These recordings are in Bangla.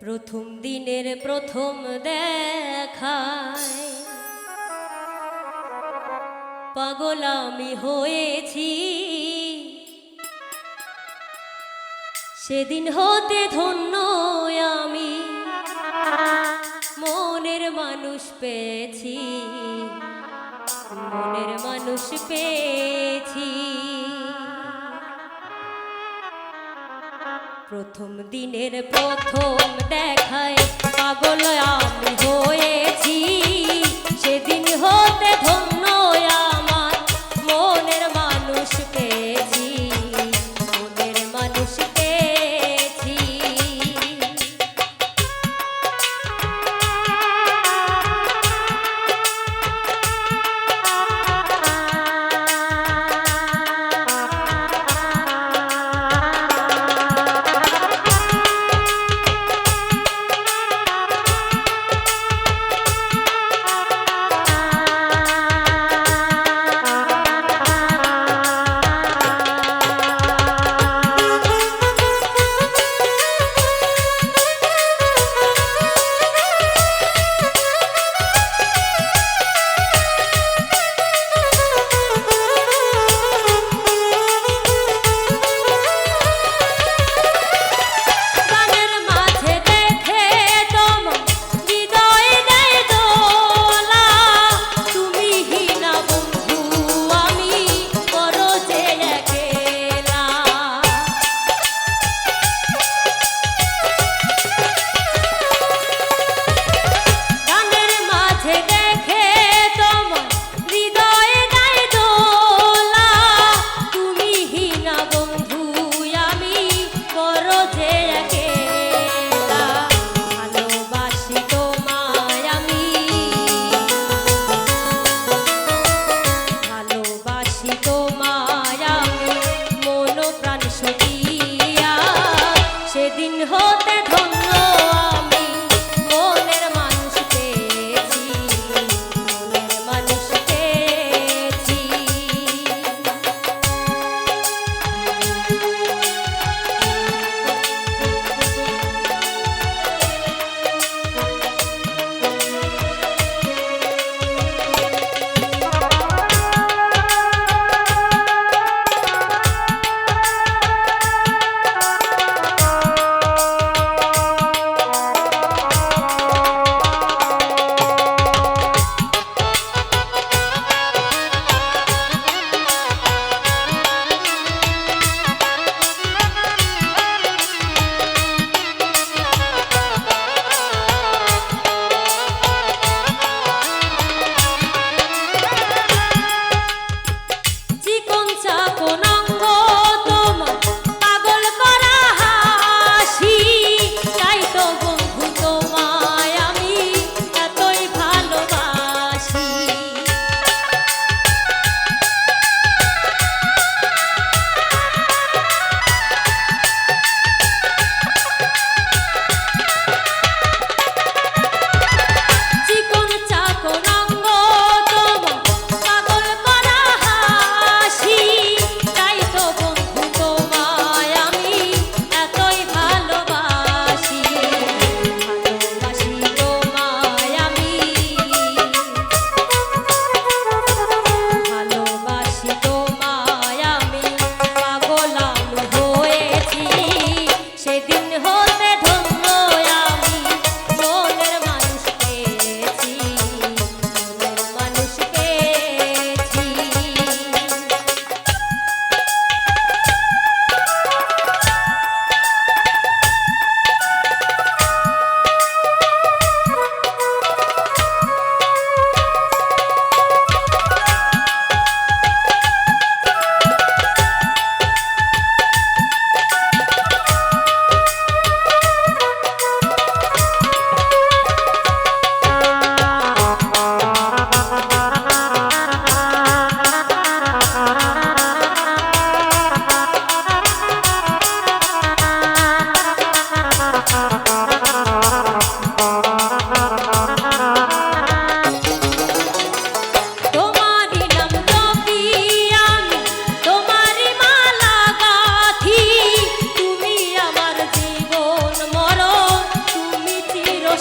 প্রথম দিনের প্রথম দেখায়। পাগল আমি হয়েছি। সেদিন হতে ধন্য আমি। মনের মানুষ পেয়েছি। মনের মানুষ পেয়েছি। প্রথম দিনের প্রথম দেখায় পাগল আমি হয়েছি।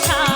time.